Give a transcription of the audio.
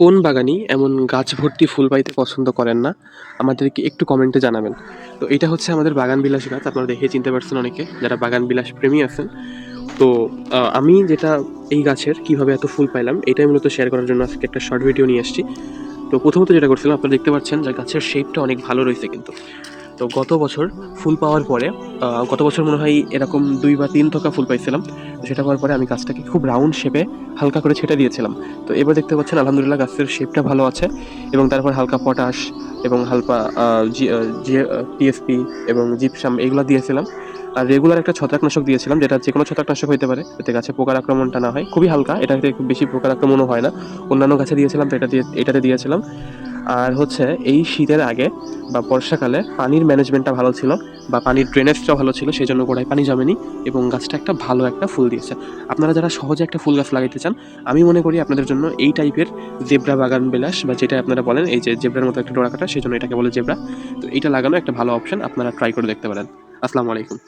কোন বাগানি এমন গাছ ভর্তি ফুল পাইতে পছন্দ করেন না, আমাদেরকে একটু কমেন্টে জানাবেন। তো এটা হচ্ছে আমাদের বাগান বিলাস গাছ, আপনারা দেখে চিনতে পারছেন অনেকে যারা বাগান বিলাস প্রেমী আছেন। তো আমি যেটা এই গাছের কীভাবে এত ফুল পাইলাম, এটাই মূলত শেয়ার করার জন্য আজকে একটা শর্ট ভিডিও নিয়ে এসেছি তো প্রথমত যেটা করছিলাম, আপনারা দেখতে পাচ্ছেন যে গাছের শেপটা অনেক ভালো রয়েছে কিন্তু। তো গত বছর ফুল পাওয়ার পরে গত বছর মনে হয় এরকম দুই বা তিন থোকা ফুল পাইছিলাম। সেটা পাওয়ার পরে আমি গাছটাকে খুব রাউন্ড শেপে হালকা করে ছেটে দিয়েছিলাম। তো এবার দেখতে পাচ্ছেন, আলহামদুলিল্লাহ গাছের শেপটা ভালো আছে এবং তারপর হালকা পটাশ এবং হালকা টিএসপি এবং জিপসাম এগুলো দিয়েছিলাম। আর রেগুলার একটা ছত্রাকনাশক দিয়েছিলাম, যেটা যে কোনো ছত্রাকনাশক হতে পারে। এতে গাছে পোকার আক্রমণটা না হয়। খুবই হালকা, এটাতে বেশি পোকার আক্রমণও হয় না। অন্যান্য গাছে দিয়েছিলাম এটা দিয়ে এটাতে দিয়েছিলাম। আর হচ্ছে এই শীতের আগে বা বর্ষাকালে পানির ম্যানেজমেন্টটা ভালো ছিল বা পানির ড্রেনেজটা ভালো ছিল সেই জন্য গোড়ায় পানি জমেনি এবং গাছটা একটা ভালো একটা ফুল দিয়েছে। আপনারা যারা সহজে একটা ফুল গাছ লাগাইতে চান, আমি মনে করি আপনাদের জন্য এই টাইপের জেব্রা বাগান বিলাস বা যেটা আপনারা বলেন, এই যে জেব্রার মতো একটা ডোরা কাটা সেই জন্য এটাকে বলে জেব্রা তো এটা লাগানো একটা ভালো অপশন আপনারা ট্রাই করে দেখতে পারেন। আসসালামু আলাইকুম।